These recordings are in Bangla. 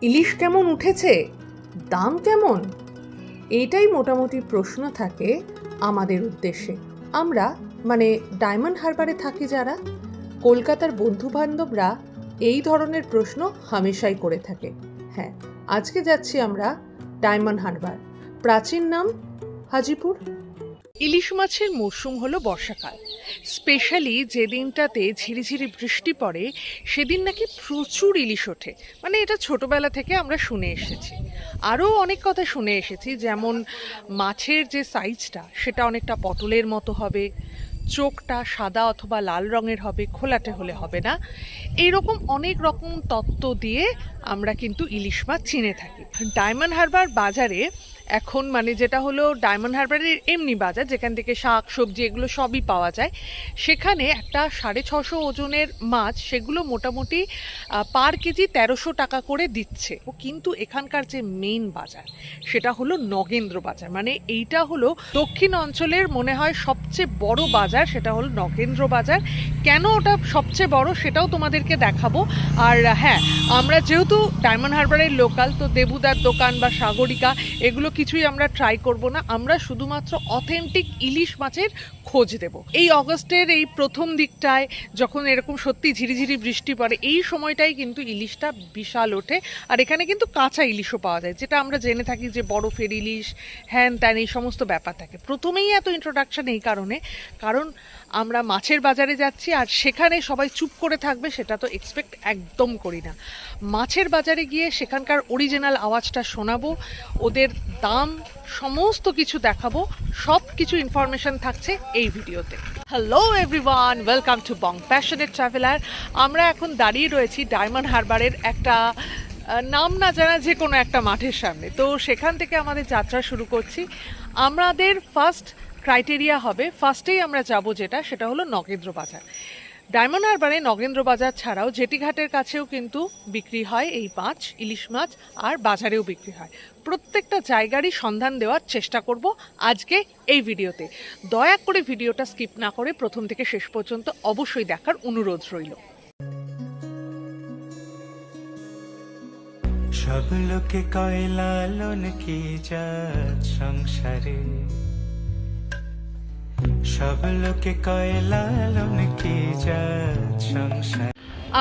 ইলিশ কেমন উঠেছে? দাম কেমন? এইটাই মোটামুটি প্রশ্ন থাকে আমাদের উদ্দেশ্যে। আমরা মানে ডায়মন্ড হারবারে থাকি যারা, কলকাতার বন্ধুবান্ধবরা এই ধরনের প্রশ্ন হামেশাই করে থাকে। হ্যাঁ আজকে যাচ্ছি আমরা ডায়মন্ড হারবার। প্রাচীন নাম হাজিপুর? ইলিশ মাছের মরশুম হলো বর্ষাকাল। স্পেশালি যে দিনটাতে ঝিরিঝিরি বৃষ্টি পড়ে, সেদিন নাকি প্রচুর ইলিশ ওঠে। মানে এটা ছোটবেলা থেকে আমরা শুনে এসেছি। আরও অনেক কথা শুনে এসেছি, যেমন মাছের যে সাইজটা, সেটা অনেকটা পটলের মতো হবে, চোখটা সাদা অথবা লাল রঙের হবে, খোলাটে হলে হবে না। এইরকম অনেক রকম তত্ত্ব দিয়ে আমরা কিন্তু ইলিশ মাছ চিনে থাকি। ডায়মন্ড হারবার বাজারে এখন মানে যেটা হলো ডায়মন্ড হারবারের এমনি বাজার, যেখান থেকে শাক, সবজি এগুলো সবই পাওয়া যায়। সেখানে একটা সাড়ে ছশো ওজনের মাছ সেগুলো মোটামুটি পার কেজি তেরোশো টাকা করে দিচ্ছে। কিন্তু এখানকার যে মেইন বাজার, সেটা হলো নগেন্দ্র বাজার। মানে এইটা হলো দক্ষিণ অঞ্চলের মনে হয় সবচেয়ে বড় বাজার, সেটা হলো নগেন্দ্র বাজার। কেন ওটা সবচেয়ে বড় সেটাও তোমাদেরকে দেখাবো। আর হ্যাঁ আমরা যেহেতু ডায়মন্ড হারবারের লোকাল তো দেবুদার দোকান বা সাগরিকা, এগুলো কিছুই আমরা ট্রাই করব না, আমরা শুধুমাত্র অথেন্টিক ইলিশ মাছের খোঁজ দেব। এই অগস্টের এই প্রথম দিকটায় যখন এরকম সত্যি ঝিরিঝিরি বৃষ্টি পড়ে, এই সময়টাই কিন্তু ইলিশটা বিশাল ওঠে। আর এখানে কিন্তু কাঁচা ইলিশও পাওয়া যায়, যেটা আমরা জেনে থাকি যে বরফের ইলিশ, হ্যান ত্যান, এই সমস্ত ব্যাপার থাকে। প্রথমেই এত ইন্ট্রোডাকশন এই কারণে, কারণ আমরা মাছের বাজারে যাচ্ছি আর সেখানে সবাই চুপ করে থাকবে সেটা তো এক্সপেক্ট একদম করি না। মাছের বাজারে গিয়ে সেখানকার অরিজিনাল আওয়াজটা শোনাবো, ওদের দাম, সমস্ত কিছু দেখাবো সব কিছু ইনফরমেশন থাকছে এই ভিডিওতে। Hello everyone welcome to bong passionate traveller আমরা এখন দাঁড়িয়ে রয়েছি ডায়মন্ড হারবারের একটা নাম না জানা যে কোনো একটা মাঠের সামনে। তো সেখান থেকে আমাদের যাত্রা শুরু করছি। আমাদের ফার্স্ট ক্রাইটেরিয়া হবে। ফার্স্টেই আমরা যাব যেটা, সেটা হলো নগেন্দ্র বাজার। ডায়মন্ড হারবারে নগেন্দ্র বাজার ছাড়াও জেটিঘাটের কাছেও কিন্তু বিক্রি হয় এই মাছ, ইলিশ মাছ, আর বাজারেও বিক্রি হয়। প্রত্যেকটা জায়গারই সন্ধান দেওয়ার চেষ্টা করব আজকে এই ভিডিওতে। দয়া করে ভিডিওটা স্কিপ না করে প্রথম থেকে শেষ পর্যন্ত অবশ্যই দেখার অনুরোধ রইল। সব লোকে কয় লালন কি জাত সংসারে?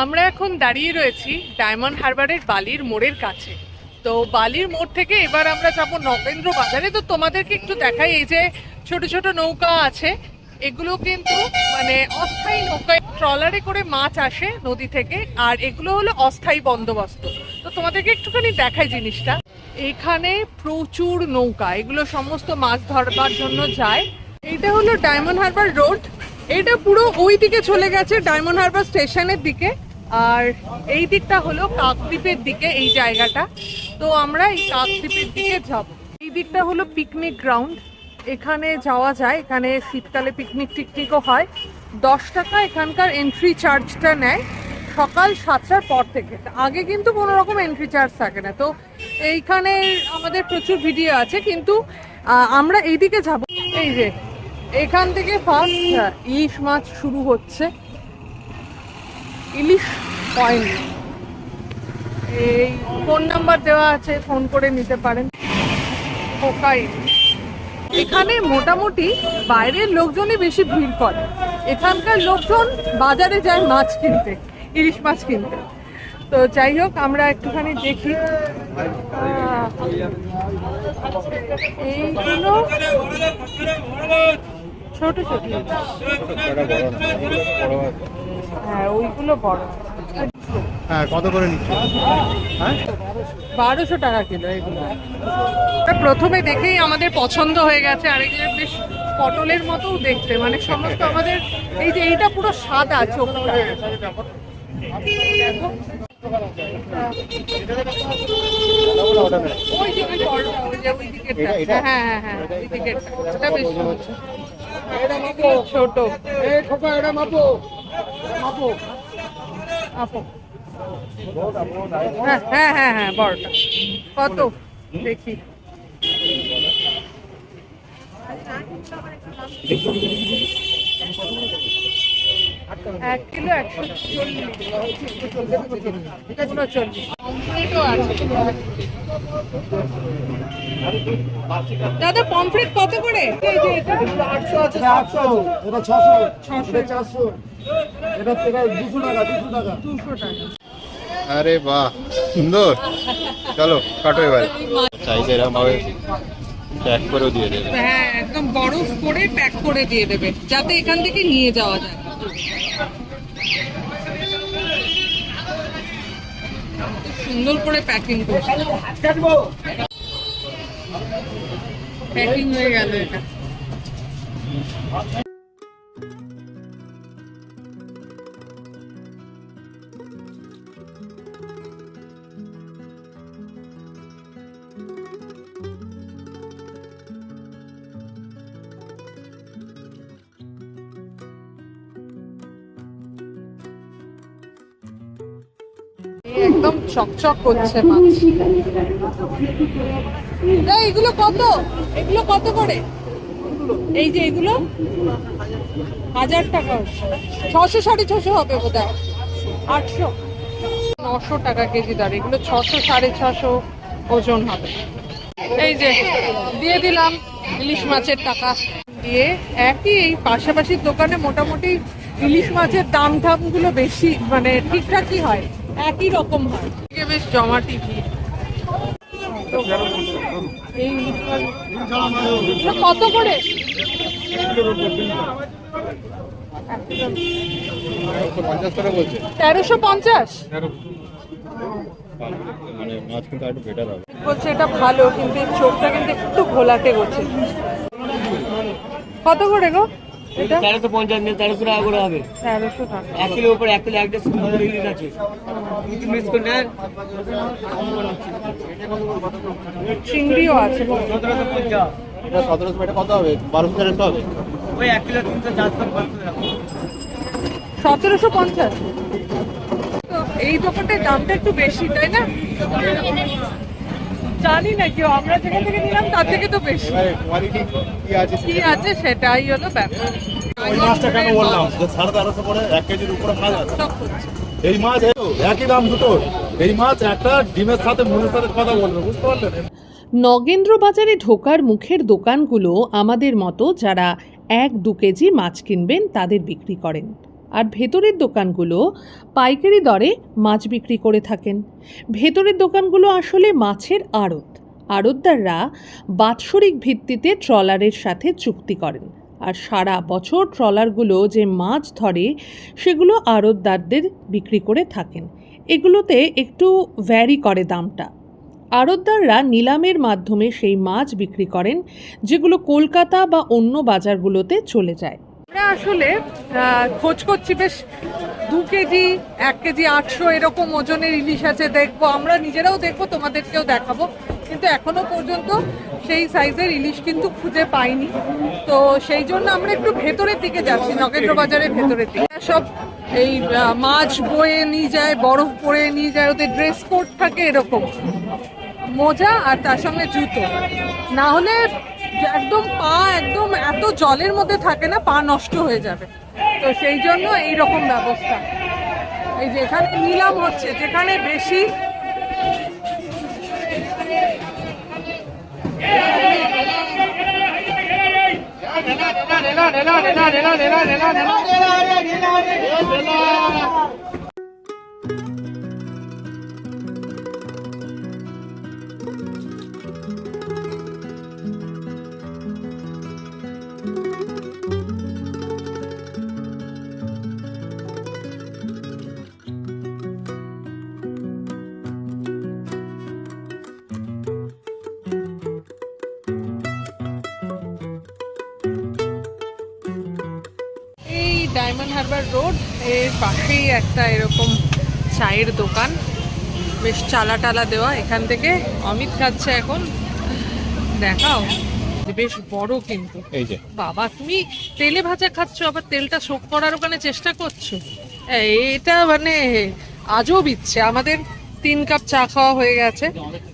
আমরা এখন দাঁড়িয়ে রয়েছি ডায়মন্ড হারবারের বালির মোড়ের কাছে। তো বালির মোড় থেকে এবার আমরা যাব নগেন্দ্র বাজারে। তো তোমাদেরকে একটু দেখাই, এই যে ছোট ছোট নৌকা আছে, এগুলো কিন্তু মানে অস্থায়ী নৌকায় ট্রলারে করে মাছ আসে নদী থেকে, আর এগুলো হলো অস্থায়ী বন্দোবস্ত। তো তোমাদেরকে একটুখানি দেখাই জিনিসটা। এখানে প্রচুর নৌকা, এগুলো সমস্ত মাছ ধরবার জন্য যায়। এইটা হলো ডায়মন্ড হারবার রোড এটা পুরো ওই দিকে চলে গেছে ডায়মন্ড হারবার স্টেশনের দিকে। আর এই দিকটা হলো কাকদ্বীপের দিকে এই জায়গাটা। তো আমরা এই কাকদ্বীপের দিকে যাব। এই দিকটা হলো পিকনিক গ্রাউন্ড এখানে যাওয়া যায়। এখানে শীতকালে পিকনিক টিকনিকও হয়। দশ টাকা এখানকার এন্ট্রি চার্জটা নেয় সকাল সাতটার পর থেকে। আগে কিন্তু কোনো রকম এন্ট্রি চার্জ থাকে না। তো এইখানে আমাদের প্রচুর ভিডিও আছে। কিন্তু আমরা এইদিকে যাব। এই যে এখান থেকে ফার্স্ট ইলিশ মাছ শুরু হচ্ছে। ইলিশ পয়েন্ট এই ফোন নাম্বার দেওয়া আছে ফোন করে নিতে পারেন। এখানে মোটামুটি বাইরের লোকজনই বেশি ভিড় করে। এখানকার লোকজন বাজারে যায় মাছ কিনতে ইলিশ মাছ কিনতে। তো যাই হোক আমরা একটুখানি দেখি। এইগুলো ছোট ছোট হ্যাঁ ওইগুলো বড় হ্যাঁ কত করে নিচ্ছ হ্যাঁ বারোশো টাকা কিলো এগুলো প্রথমে দেখেই আমাদের পছন্দ হয়ে গেছে আর এগুলো বেশ পটলের মতো দেখতে মানে সমস্ত আমাদের এই যে এইটা পুরো সাদা চোখটা দেখো। ওই যে ওই বড়টা, ওই যে ওই দিকেরটা। এটা- এটা? হ্যাঁ হ্যাঁ হ্যাঁ ওই। ওটা বেশ ছোট। হ্যাঁ হ্যাঁ হ্যাঁ হ্যাঁ বড়টা। কত? দেখি। এক কিলো একশো চল্লিশ। উনচল্লিশ পমফ্রেটও আছে দাদা পমফ্রেট কত করে? আটশো আছে আটশো এটা ছশো এটা চারশো এটা দুশো টাকা দুশো টাকা দুশো টাকা আরে বাহ সুন্দর। চলো কাটো এবারে। চাইছে এরকম ভাবে প্যাক করেও দিয়ে দেবে। হ্যাঁ একদম বরফ করে প্যাক করে দিয়ে দেবে যাতে এখান থেকে নিয়ে যাওয়া যায়। সুন্দর করে প্যাকিং করছে। প্যাকিং হয়ে গেল এটা। চকচক করছে মাছ। এগুলো কত? এগুলো কত করে? এই যে এগুলো? হাজার টাকা ছশো, সাড়ে ছশো হবে বোধ হয় আটশো। নশো টাকা কেজি দাঁড় এগুলো ছশো, সাড়ে ছশো ওজন হবে। এই যে, দিয়ে দিলাম ইলিশ মাছের টাকা। দিয়ে একই এই পাশাপাশি দোকানে মোটামুটি ইলিশ মাছের দাম টামগুলো বেশি মানে ঠিকঠাকই হয়। একই রকম হয়। বেশ জমাটি ভিড় কত করে? তেরোশো পঞ্চাশ? বলছে এটা ভালো কিন্তু চোখটা কিন্তু একটু ঘোলাটে গেছে কত করে গো? এটা? তেরোশো পঞ্চাশ নিয়ে তেরোশো টাকা করে হবে। তেরোশো টাকা। এক কিলো উপর এক কিলো ইলিশ আছে। যদি মিস করে নেন। চিংড়িও আছে। সতেরোশো পঞ্চাশ এটা সতেরোশো এটা কত হবে? বারোশো তেরোশো হবে? ওই এক কিলো তিনশো চারশো সতেরোশো পঞ্চাশ। এই দোকানটার দামটা একটু বেশি তাই না? জানি না কেউ আমরা যেখান থেকে নিলাম তার থেকে তো বেশি। কি আছে সেটাই হলো ব্যাপার। ওই মাছটা কেন বললাম? যে সাড়ে তেরোশো করে এক কেজির উপরে মাছ আছে। এই মাছ একই দাম দুটো। এই মাছ একটা ডিমের সাথে মুড়ির সাথে কথা বলবে বুঝতে পারলেন নগেন্দ্র বাজারে ঢোকার মুখের দোকানগুলো আমাদের মতো যারা এক দু কেজি মাছ কিনবেন তাদের বিক্রি করেন। আর ভেতরের দোকানগুলো পাইকারি দরে মাছ বিক্রি করে থাকেন। ভেতরের দোকানগুলো আসলে মাছের আড়ত। আড়তদাররা বাৎসরিক ভিত্তিতে ট্রলারের সাথে চুক্তি করেন। আর সারা বছর ট্রলারগুলো যে মাছ ধরে, সেগুলো আড়তদারদের বিক্রি করে থাকেন। এগুলোতে একটু ভ্যারি করে দামটা। আড়তদাররা নিলামের মাধ্যমে সেই মাছ বিক্রি করেন, যেগুলো কলকাতা বা অন্য বাজারগুলোতে চলে যায়। আমরা আসলে খোঁজ করছি বেশ দু কেজি, এক কেজি আটশো এরকম ওজনের ইলিশ আছে, দেখব। আমরা নিজেরাও দেখব, তোমাদেরকেও দেখাবো। কিন্তু এখনও পর্যন্ত সেই সাইজের ইলিশ কিন্তু খুঁজে পাইনি। তো সেই জন্য আমরা একটু ভেতরের দিকে যাচ্ছি নগেন্দ্র বাজারের ভেতরের দিকে। সব এই মাছ বয়ে নিয়ে যায়, বরফ পরে নিয়ে যায়, ওদের ড্রেস কোড থাকে এরকম। মোজা আর তার সঙ্গে জুতো না হলে একদম পা একদম এত জলের মধ্যে থাকে না পা নষ্ট হয়ে যাবে তো সেই জন্য এই রকম ব্যবস্থা এই যে এখানে নিলাম হচ্ছে যেখানে বেশি ডায়মন্ড হারবার রোডের পাশেই একটা এরকম চায়ের দোকান। বেশ চালা টালা দেওয়া এখান থেকে। অমিত খাচ্ছে এখন। দেখাও। বেশ বড় কিন্তু। এই যে। বাবা তুমি তেলে ভাজা খাচ্ছ আবার তেলটা শোক করার ওখানে চেষ্টা করছ? এটা মানে আজও বিচ্ছে আমাদের তিন কাপ চা খাওয়া হয়ে গেছে।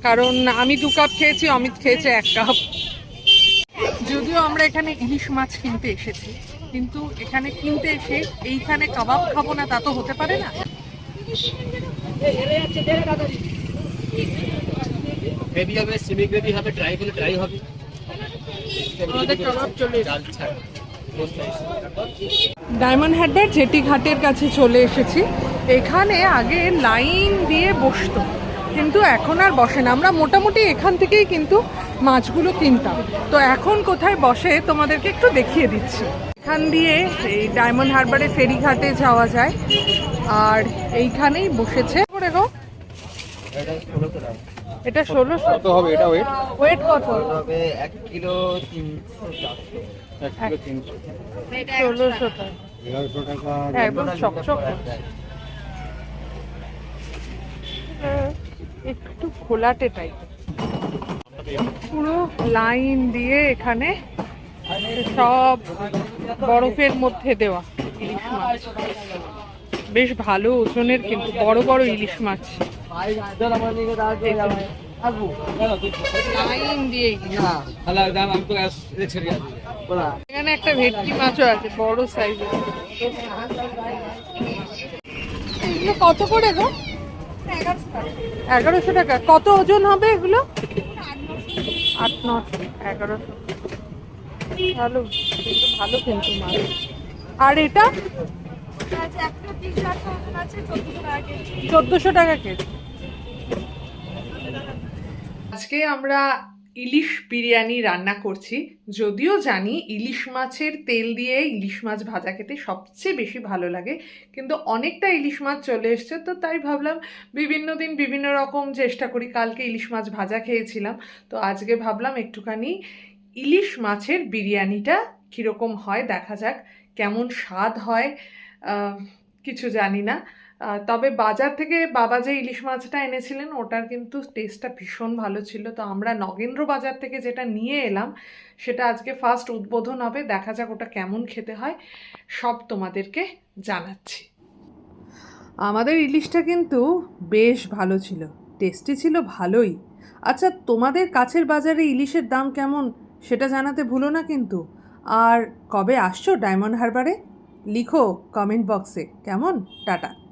কারণ আমি দু কাপ খেয়েছি অমিত খেয়েছে এক কাপ। যদিও আমরা এখানে ইলিশ মাছ কিনতে এসেছি। কিন্তু এখানে কিনতে এসে এইখানে কাবাব খাব না তা তো হতে পারে না। গ্রেভি হবে সেমি গ্রেভি হবে ড্রাই হলে ড্রাই হবে। আমাদের কাবাব চলে ডায়মন্ড হারবার জেটি ঘাটের কাছে চলে এসেছি। এখানে আগে লাইন দিয়ে বসতো কিন্তু এখন আর বসে না। আমরা মোটামুটি এখান থেকেই কিন্তু মাছগুলো কিনতাম। তো এখন কোথায় বসে তোমাদেরকে একটু দেখিয়ে দিচ্ছি। এখান দিয়ে এই ডায়মন্ড হারবারে ফেরিঘাটে যাওয়া যায়। আর এইখানেই বসেছে। গো। এটা ষোলোশো। কত হবে? এটা ওয়েট ওয়েট কত? হবে এক কিলো তিনশো এক কিলো তিনশো। ষোলোশো টাকা। একদম চকচক একটু খোলাটে টাইপ পুরো লাইন দিয়ে এখানে সব বরফের মধ্যে দেওয়া ইলিশ মাছ। বেশ ভালো ওজনের কিন্তু, বড় বড় ইলিশ মাছ। এখানে একটা ভেটকি মাছও আছে, বড় কত করে গো? এগারোশো টাকা। কত ওজন হবে এগুলো? আট নশো এগারোশো। ভালো ভালো কিন্তু আর এটা? চোদ্দোশো টাকা কেজি। আজকে আমরা ইলিশ বিরিয়ানি রান্না করছি। যদিও জানি ইলিশ মাছের তেল দিয়ে ইলিশ মাছ ভাজা খেতে সবচেয়ে বেশি ভালো লাগে, কিন্তু অনেকটা ইলিশ মাছ চলে এসছে, তো তাই ভাবলাম বিভিন্ন দিন বিভিন্ন রকম চেষ্টা করি। কালকে ইলিশ মাছ ভাজা খেয়েছিলাম, তো আজকে ভাবলাম একটুখানি ইলিশ মাছের বিরিয়ানিটা কীরকম হয় দেখা যাক, কেমন স্বাদ হয় কিছু জানি না। তবে বাজার থেকে বাবা যে ইলিশ মাছটা এনেছিলেন, ওটার কিন্তু টেস্টটা ভীষণ ভালো ছিল। তো আমরা নগেন্দ্র বাজার থেকে যেটা নিয়ে এলাম, সেটা আজকে ফার্স্ট উদ্বোধন হবে, দেখা যাক ওটা কেমন খেতে হয়, সব তোমাদেরকে জানাচ্ছি। আমাদের ইলিশটা কিন্তু বেশ ভালো ছিল টেস্টি ছিল, ভালোই। আচ্ছা তোমাদের কাছের বাজারে ইলিশের দাম কেমন? সেটা জানাতে ভুলো না কিন্তু। আর কবে আসছো ডায়মন্ড হারবারে? লিখো কমেন্ট বক্সে। কেমন? টাটা।